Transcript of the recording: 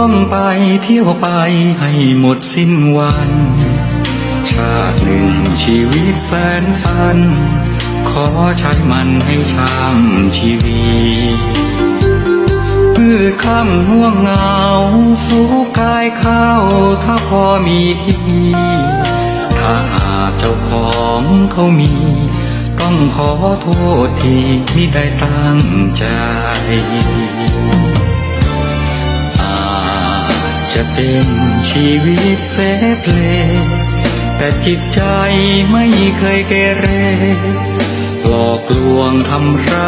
ท่องไปเที่ยวไปให้หมดสิ้นวัน ชาติหนึ่งชีวิตแสนสั้น ขอใช้มันให้ช่างชีวิตพืชคำห่วงเหงาสู่กายเข้าถ้าพอมีที่ถ้าหากเจ้าของเขามี ต้องขอโทษที่มิได้ตั้งใจ จะเป็นชีวิตเสเพลแต่จิตใจไม่เคยเกเร หลอกลวงทำร้าย